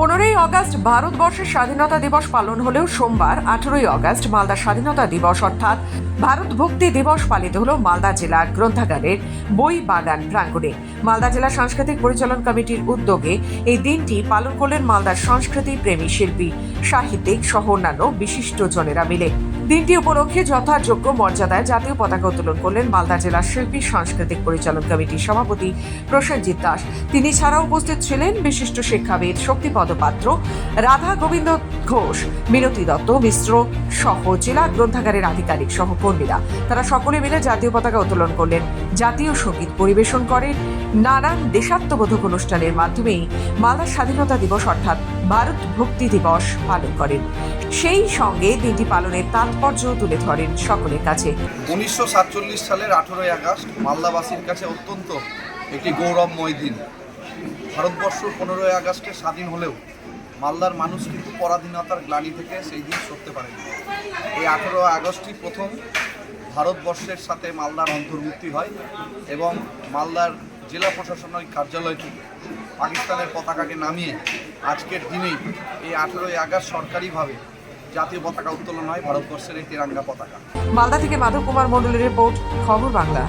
পনেরোই আগস্ট ভারতবর্ষের স্বাধীনতা দিবস পালন হলেও সোমবার, আঠেরোই আগস্ট মালদা স্বাধীনতা দিবস, অর্থাৎ ভারত ভক্তি দিবস পালিত হলো মালদা জেলা গ্রন্থাগারের বই বাগান প্রাঙ্গণে। মালদা জেলা সাংস্কৃতিক পরিচালন কমিটির উদ্যোগে এই দিনটি পালন করলেন মালদার সংস্কৃতি প্রেমী শিল্পী, সাহিত্যিক সহ অন্যান্য বিশিষ্ট জনেরা মিলে। দিনটি উপলক্ষে যথাযোগ্য মর্যাদায় জাতীয় পতাকা উত্তোলন করলেন মালদা জেলার শিল্পী সাংস্কৃতিক পরিচালন কমিটির সভাপতি প্রসেনজিৎ দাস। তিনি ছাড়াও উপস্থিত ছিলেন বিশিষ্ট শিক্ষাবিদ, শক্তিপদ পাত্র রাধা গোবিন্দ ঘোষ, মিনতি দত্ত, মিশ্র সহ জেলা গ্রন্থাগারের আধিকারিক সহ কর্মীরা। তারা সকলে মিলে জাতীয় পতাকা উত্তোলন করলেন, জাতীয় সংগীত পরিবেশন করেন, নানান দেশাত্মবোধক অনুষ্ঠানের মাধ্যমেই মালদা স্বাধীনতা দিবস অর্থাৎ ভারত ভক্তি দিবস পালন করেন। সেই সঙ্গে দিনটি পালনের তাৎপর্য তুলে ধরেন সকলের কাছে। উনিশশো সাতচল্লিশ সালের আঠেরোই আগস্ট মালদাবাসীর কাছে অত্যন্ত একটি গৌরবময় দিন। ভারতবর্ষ পনেরোই আগস্টে স্বাধীন হলেও মালদার মানুষ কিন্তু পরাধীনতার গ্লানি থেকে সেই দিন সরতে পারেনি। এই আঠেরো আগস্টই প্রথম ভারতবর্ষের সাথে মালদার অন্তর্ভুক্তি হয় এবং মালদার জেলা প্রশাসনিক কার্যালয় থেকে পাকিস্তানের পতাকাকে নামিয়ে আজকের দিনেই এই আঠেরোই আগস্ট সরকারিভাবে জাতীয় পতাকা উত্তোলন হয় ভারতবর্ষের এই তিরাঙ্গা পতাকা। মালদা থেকে মাধব কুমার মণ্ডলের রিপোর্ট, খবর বাংলা।